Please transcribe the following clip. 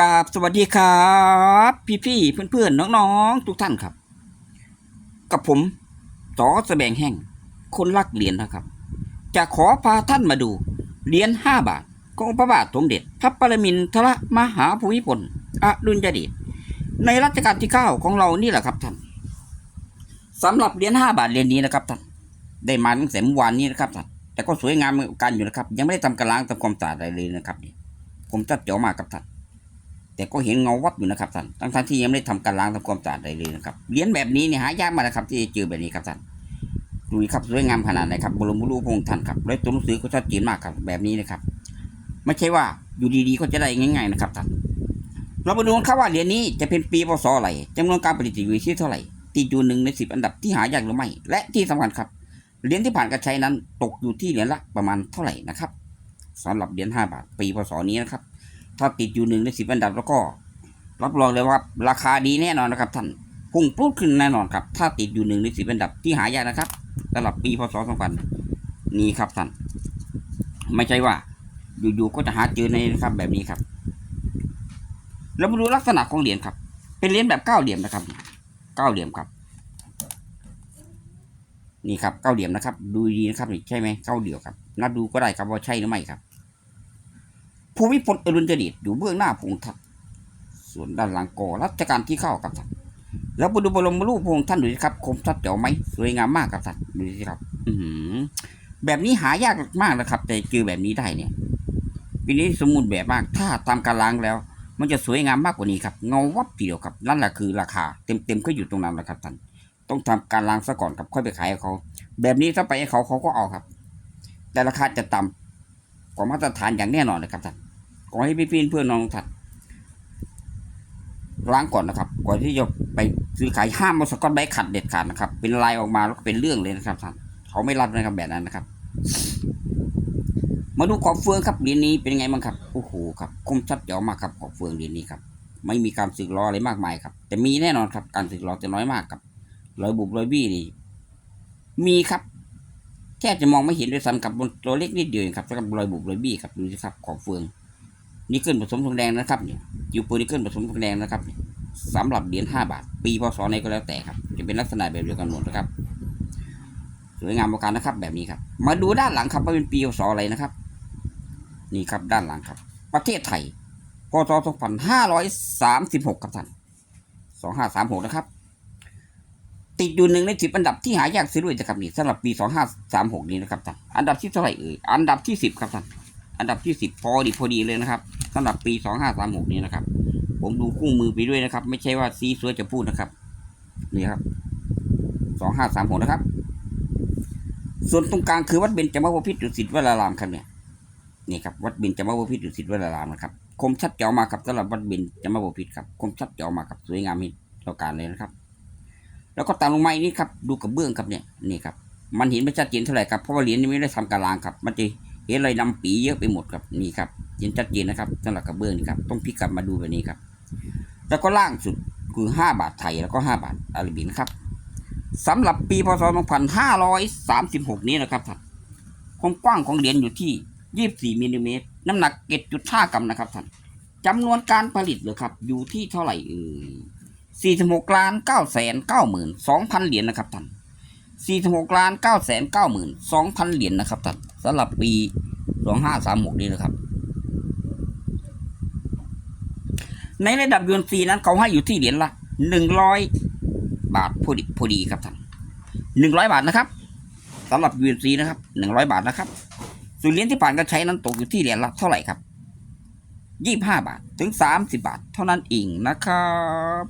กาบสวัสดีครับ พี่ๆเพื่อนๆน้องๆ ทุกท่านครับ กับผมต่อแสบงแห้งคนรักเหรียญนะครับ จะขอพาท่านมาดูเหรียญห้าบาทของพระบาทสมเด็จพระปรมินทรมหาภูมิพลอดุลยเดชในรัชกาลที่เก้าของเรานี่แหละครับท่านสำหรับเหรียญห้าบาทเหรียญนี้นะครับท่านได้มาตั้งแต่เมื่อวานนี้นะครับท่านแต่ก็สวยงามเหมือนกันอยู่นะครับ ยังไม่ได้ทำการล้างทำความสะอาดอะไรเลยนะครับผมจัดเจ๋อมากครับท่าน แต่ก็เห็นเงาวับอยู่นะครับท่านทั้งทที่ยังไม่ได้ทำการล้างทำความสะอาดอะไรเลยนะครับเหรียญแบบนี้เนี่ยหายากมากนะครับที่จะเจอแบบนี้ครับท่านดูครับสวยงามขนาดไหนครับบรมรูปพระองค์ท่านครับและตัวหนังสือก็ชัดเจนมากครับแบบนี้นะครับ ไม่ใช่ว่าอยู่ดีๆก็จะได้ง่ายๆนะครับท่านเรามาดูกันครับว่าเหรียญนี้จะเป็นปีพศอะไรจำนวนการผลิตอยู่ที่เท่าไหร่ติดอยู่หนึ่งในสิบอันดับที่หายากหรือไม่และที่สำคัญครับเหรียญที่ผ่านการใช้นั้น ตกอยู่ที่เหรียญละประมาณเท่าไหร่นะครับสำหรับเหรียญห้าบาท ปีพศนี้นะครับ ถ้าติดอยู่หนึ่งในสิบอันดับแล้วก็ รับรองเลยว่าราคาดีแน่นอนนะครับท่านพุ่งปลุดขึ้นแน่นอนครับ ถ้าติดอยู่หนึ่งในสิบอันดับที่หายากนะครับสำหรับปีพศสองพันนี้ครับท่านไม่ใช่ว่า อยู่ๆก็จะหาเจอในนะครับ แบบนี้ครับเรามาดูลักษณะของเหรียญครับ เป็นเหรียญแบบเก้าเหลี่ยมนะครับเก้าเหลี่ยมครับนี่ครับเก้าเหลี่ยมนะครับ ดูดีนะครับนี่ใช่ไหมเก้าเดี่ยวครับนับดูก็ได้ครับว่าใช่หรือไม่ครับ ภูมิพลอดุลยเดชอยู่เบื้องหน้าพงท่านส่วนด้านหลังก่อรัชกาลที่เข้าครับท่านแล้วมาดูบรมรูปพงท่านดูสิครับ คมชัดเจ๋วไหมสวยงามมากครับท่านดูสิครับ อือหือแบบนี้หายากมากนะครับ แต่เจอแบบนี้ได้เนี่ยปีนี้สมบูรณ์แบบมาก ถ้าตามการล้างแล้ว มันจะสวยงามมากกว่านี้ครับ เงาวับทีเดียวครับ นั่นแหละคือราคา เต็มๆก็อยู่ตรงนั้นแหละครับท่าน ต้องทำการล้างซะก่อนครับค่อยไปขายให้เขา แบบนี้ถ้าไปให้เขาเขาก็เอาครับ แต่ราคาจะต่ำกว่ามาตรฐานอย่างแน่นอนเลยครับท่าน ขอให้พี่พี่เพื่อนน้องทัดล้างก่อนนะครับ ก่อนที่จะไปซื้อขายห้ามมาสกอตไบขัดเด็ดขาดนะครับ เป็นลายออกมาแล้วก็เป็นเรื่องเลยนะครับท่านเขาไม่รับนะครับแบบนั้นนะครับ มาดูขอบเฟืองครับเหรียญนี้เป็นไงบ้างครับโอ้โหครับคมชัดเจ๋วมากครับขอบเฟืองเหรียญนี้ครับ ไม่มีการสึกล้ออะไรมากมายครับ แต่มีแน่นอนครับ การสึกล้อจะน้อยมากครับรอยบุบรอยบี้นี่มีครับแค่จะมองไม่เห็นด้วยซ้ำกับบนตัวเล็กนิดเดียวเองครับสำหรับรอยบุบรอยบี้ครับดูสิครับขอบเฟือง นิกเกิลผสมทองแดงนะครับเนี่ยยูโปนิกเกิลผสมทองแดงนะครับเนี่ยสำหรับเหรียญห้าบาท ปีพศไหนก็แล้วแต่ครับจะเป็นลักษณะแบบเดียวกันหมดนะครับ สวยงามประการนะครับ แบบนี้ครับ มาดูด้านหลังครับว่าเป็นปีพศอะไรนะครับ นี่ครับด้านหลังครับ ประเทศไทยพศสองพันห้าร้อยสามสิบหกครับท่านสองห้าสามหกนะครับ ติดอยู่หนึ่งในสิบอันดับที่หายากซื้อด้วยนะครับนี่สำหรับปีสองห้าสามหกนี้นะครับท่านอันดับที่เท่าไหร่เอ่ยอันดับที่สิบครับท่านอันดับที่สิบพอดีพอดีเลยนะครับ สำหรับปีสองห้าสามหกนี้นะครับ ผมดูคู่มือไปด้วยนะครับ ไม่ใช่ว่าซีซัวจะพูดนะครับ นี่ครับสองห้าสามหกนะครับ ส่วนตรงกลางคือวัดเบญจมบพิตรดุสิตวรารามครับเนี่ย นี่ครับวัดเบญจมบพิตรดุสิตวรารามนะครับ คมชัดเจ๋วมากครับสำหรับวัดเบญจมบพิตรครับ คมชัดเจ๋วมากครับสวยงามมีต่อการเลยนะครับ แล้วก็ตามลงมาอีกนี่ครับ ดูกระเบื้องครับเนี่ย นี่ครับ มันเห็นไม่ชัดเจนเท่าไหร่ครับ เพราะว่าเหรียญนี้ไม่ได้ทำการล้างครับ มันจะ เห็นรอยดำปีเยอะไปหมดครับนี่ครับเห็นชัดเจนนะครับสำหรับกระเบื้องนี่ครับต้องพลิกกลับมาดูแบบนี้ครับ แล้วก็ล่างสุดคือห้าบาทไทยแล้วก็ห้าบาทอาราบินครับสำหรับปีพศ 2536 นี้นะครับท่านความกว้างของเหรียญอยู่ที่ 24มิลลิเมตรน้ำหนัก 7.5 กรัมนะครับท่านจำนวนการผลิตเลยครับ อยู่ที่เท่าไหร่เอ่ย46ล้าน9แสน9หมื่น2,000 เหรียญนะครับท่าน46ล้าน9แสน9หมื่น2,000 เหรียญนะครับท่าน สำหรับปี 2536 นี้นะครับ ในระดับยูนซีนั้นเขาให้อยู่ที่เหรียญละ 100 บาทพอดีพอดีครับท่าน100 บาทนะครับสำหรับยูนซีนะครับ 100 บาทนะครับส่วนเหรียญที่ผ่านการใช้นั้นตกอยู่ที่เหรียญละเท่าไหร่ครับ 25 บาทถึง 30 บาท เท่านั้นเองนะครับ